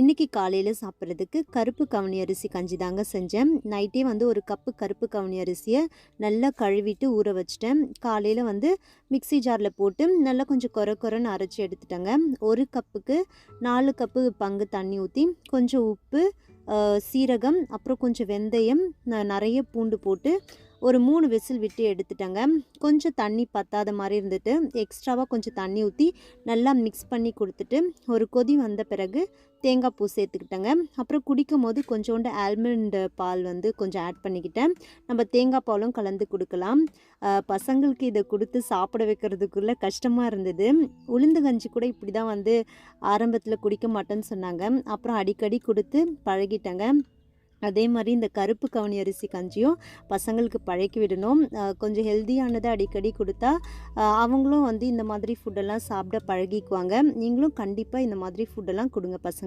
இன்றைக்கி காலையில் சாப்பிட்றதுக்கு கருப்பு கவுனி அரிசி கஞ்சி தாங்க செஞ்சேன். நைட்டே வந்து ஒரு கப்பு கருப்பு கவுனி அரிசியை நல்லா கழுவிட்டு ஊற வச்சிட்டேன். காலையில் வந்து மிக்ஸி ஜாரில் போட்டு நல்லா கொஞ்சம் கொர கொரன்னு அரைச்சி எடுத்துட்டேங்க. ஒரு கப்புக்கு நாலு கப்பு பங்கு தண்ணி ஊற்றி கொஞ்சம் உப்பு சீரகம் அப்புறம் கொஞ்சம் வெந்தயம் நிறைய பூண்டு போட்டு ஒரு மூணு விசில் விட்டு எடுத்துட்டேங்க. கொஞ்சம் தண்ணி பத்தாத மாதிரி இருந்துட்டு எக்ஸ்ட்ராவாக கொஞ்சம் தண்ணி ஊற்றி நல்லா மிக்ஸ் பண்ணி கொடுத்துட்டு ஒரு கொதி வந்த பிறகு தேங்காய் பூ சேர்த்துக்கிட்டேங்க. அப்புறம் குடிக்கும் போது கொஞ்சோண்டு ஆல்மண்ட் பால் வந்து கொஞ்சம் ஆட் பண்ணிக்கிட்டேன். நம்ம தேங்காய் பாலும் கலந்து கொடுக்கலாம். பசங்களுக்கு இதை கொடுத்து சாப்பிட வைக்கிறதுக்குள்ளே கஷ்டமாக இருந்தது. உளுந்து கஞ்சி கூட இப்படி தான் வந்து ஆரம்பத்தில் குடிக்க மாட்டேன்னு சொன்னாங்க. அப்புறம் அடிக்கடி கொடுத்து பழகிட்டேங்க. அதே மாதிரி இந்த கருப்பு கவுனி அரிசி கஞ்சியும் பசங்களுக்கு பழக்கி விடணும். கொஞ்சம் ஹெல்த்தியானதை அடிக்கடி கொடுத்தா அவங்களும் வந்து இந்த மாதிரி ஃபுட்டெல்லாம் சாப்பிட பழகிக்குவாங்க. நீங்களும் கண்டிப்பாக இந்த மாதிரி ஃபுட்டெல்லாம் கொடுங்க பசங்க